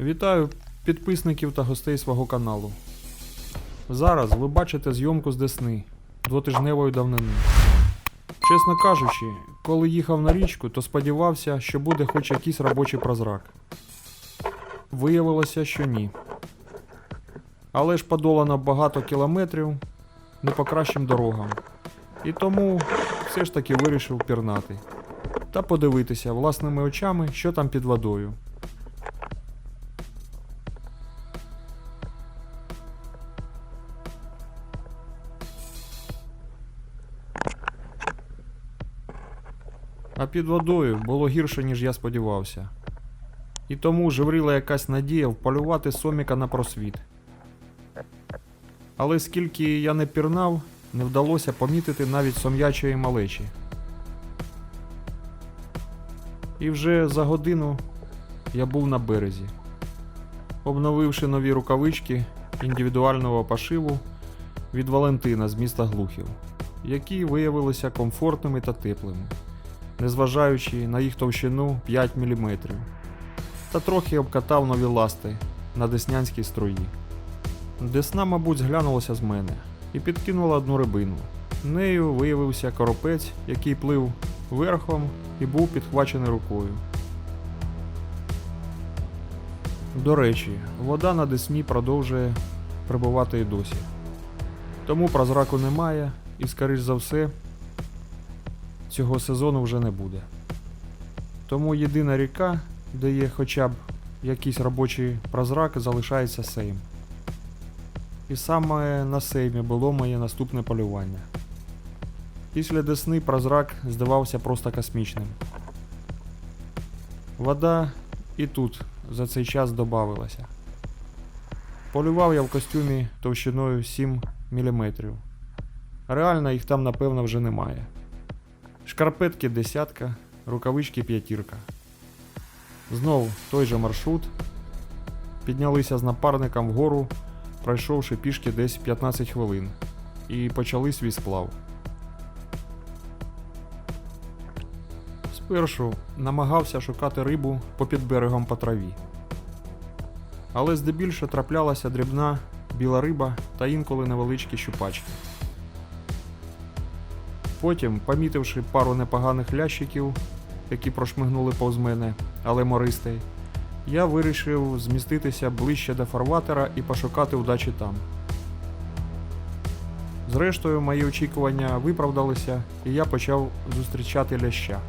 Вітаю підписників та гостей свого каналу. Зараз ви бачите зйомку з Десни двотижневої давнини. Чесно кажучи, коли їхав на річку, то сподівався, що буде хоч якийсь робочий прозрак. Виявилося, що ні. Але ж подолано багато кілометрів не по кращим дорогам. І тому все ж таки вирішив пірнати та подивитися власними очами, що там під водою. Під водою було гірше, ніж я сподівався. І тому живріла якась надія вполювати соміка на просвіт. Але скільки я не пірнав, не вдалося помітити навіть сом'ячої малечі. І вже за годину я був на березі, обновивши нові рукавички індивідуального пошиву від Валентина з міста Глухів, які виявилися комфортними та теплими, незважаючи на їх товщину 5 мм, та трохи обкатав нові ласти на деснянській струї. Десна, мабуть, зглянулася з мене і підкинула одну рибину. Нею виявився коропець, який плив верхом і був підхвачений рукою. До речі, вода на Десні продовжує прибувати і досі. Тому прозраку немає і, скоріш за все, цього сезону вже не буде. Тому єдина ріка, де є хоча б якийсь робочий прозрак, залишається Сейм. І саме на Сеймі було моє наступне полювання. Після Десни прозрак здавався просто космічним. Вода і тут за цей час додавилася. Полював я в костюмі товщиною 7 мм. Реально їх там, напевно, вже немає. Шкарпетки десятка, рукавички п'ятірка. Знов той же маршрут. Піднялися з напарником вгору, пройшовши пішки десь 15 хвилин, і почали свій сплав. Спершу намагався шукати рибу попід берегом по траві. Але здебільше траплялася дрібна біла риба та інколи невеличкі щупачки. Потім, помітивши пару непоганих лящиків, які прошмигнули повз мене, але мористий, я вирішив зміститися ближче до фарватера і пошукати удачі там. Зрештою, мої очікування виправдалися, і я почав зустрічати ляща.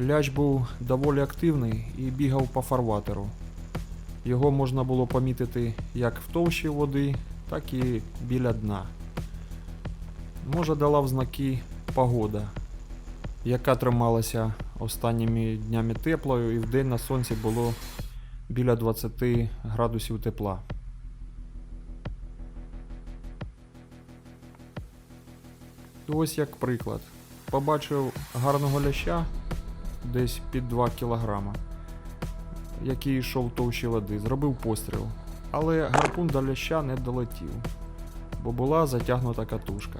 Ляч був доволі активний і бігав по фарватеру. Його можна було помітити як в товщі води, так і біля дна. Може дала в знаки погода, яка трималася останніми днями теплою, і вдень на сонці було біля 20 градусів тепла. Ось як приклад. Побачив гарного ляща десь під 2 кілограма, який йшов товщі води, зробив постріл. Але гарпун до ляща не долетів, бо була затягнута катушка.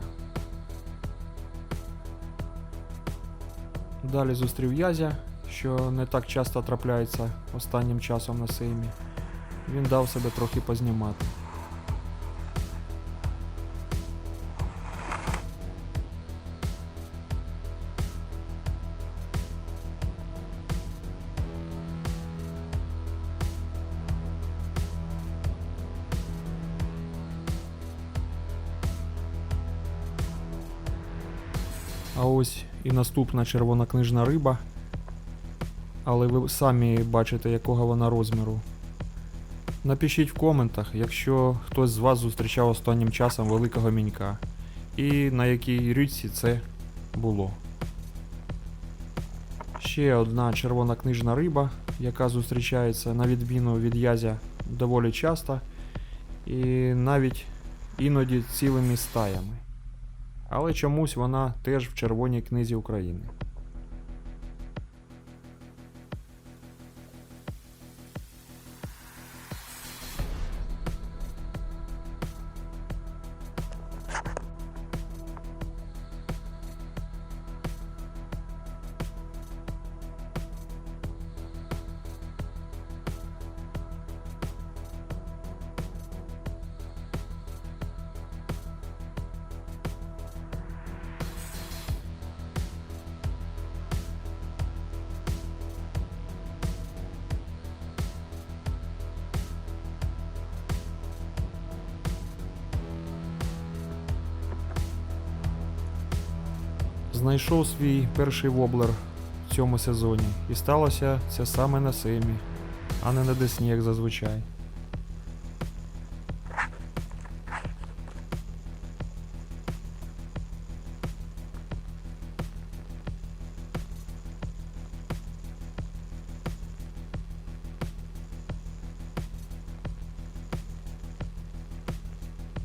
Далі зустрів язя, що не так часто трапляється останнім часом на сеймі. Він дав себе трохи познімати. А ось і наступна червонокнижна риба. Але ви самі бачите, якого вона розміру. Напишіть в коментах, якщо хтось з вас зустрічав останнім часом великого мінька. І на якій річці це було. Ще одна червонокнижна риба, яка зустрічається на відміну від язя доволі часто. І навіть іноді цілими стаями але чомусь вона теж в Червоній книзі України. Знайшов свій перший воблер в цьому сезоні. І сталося це саме на семі, а не на десні, як зазвичай.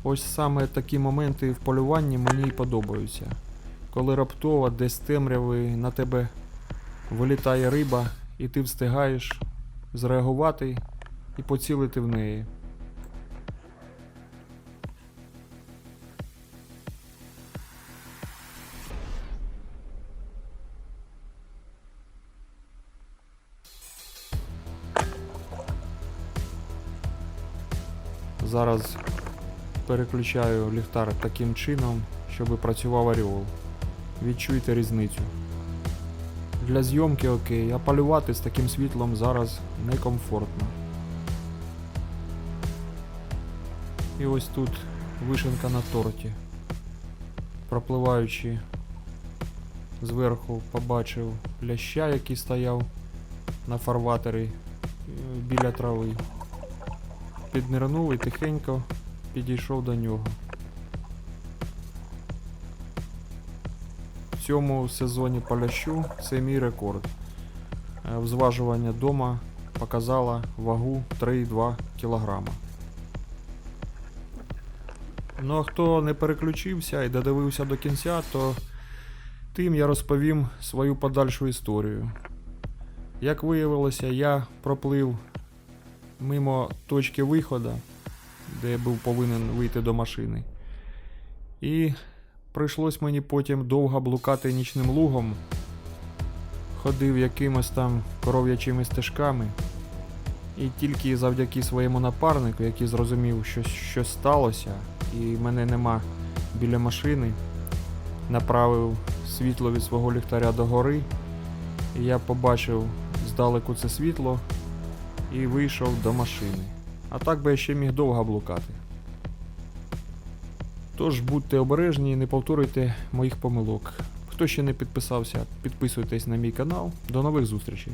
Ось саме такі моменти в полюванні мені і подобаються. Коли раптово десь темряви на тебе вилітає риба, і ти встигаєш зреагувати і поцілити в неї. Зараз переключаю ліхтар таким чином, щоб працював оріол. Відчуйте різницю. Для зйомки окей, а полювати з таким світлом зараз некомфортно. І ось тут вишенка на торті. Пропливаючи зверху, побачив ляща, який стояв на фарватері е, біля трави. Піднирнув і тихенько підійшов до нього. Цьому сезоні полящу це мій рекорд. Е, Взважування дома показало вагу 3,2 кг. Ну а хто не переключився і додивився до кінця, то тим я розповім свою подальшу історію. Як виявилося, я проплив мимо точки виходу, де я був повинен вийти до машини. І прийшлось мені потім довго блукати нічним лугом. Ходив якимось там коров'ячими стежками. І тільки завдяки своєму напарнику, який зрозумів, що щось сталося, і мене нема біля машини, направив світло від свого ліхтаря до гори. І я побачив здалеку це світло і вийшов до машини. А так би я ще міг довго блукати. Тож будьте обережні і не повторюйте моїх помилок. Хто ще не підписався, підписуйтесь на мій канал. До нових зустрічей!